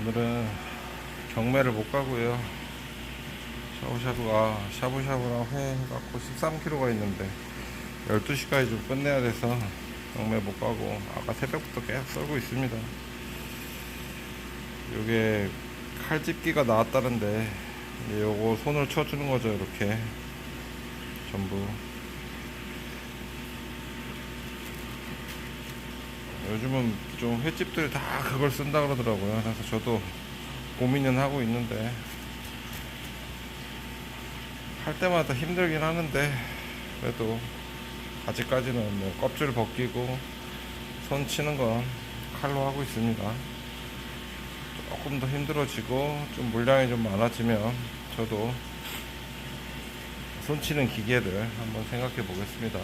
오늘은 경매를 못 가고요. 샤브샤브가 샤브샤브랑 회 해갖고 13kg가 있는데 12시까지 좀 끝내야 돼서 경매 못 가고 아까 새벽부터 계속 썰고 있습니다. 요게 칼집기가 나왔다는데 요거 손을 쳐주는 거죠 이렇게 전부 요즘은 좀 횟집들이 다 그걸 쓴다 그러더라고요. 그래서 저도 고민은 하고 있는데 할 때마다 힘들긴 하는데 그래도 아직까지는 뭐 껍질 벗기고 손 치는 건 칼로 하고 있습니다. 조금 더 힘들어지고 좀 물량이 좀 많아지면 저도 손 치는 기계를 한번 생각해 보겠습니다.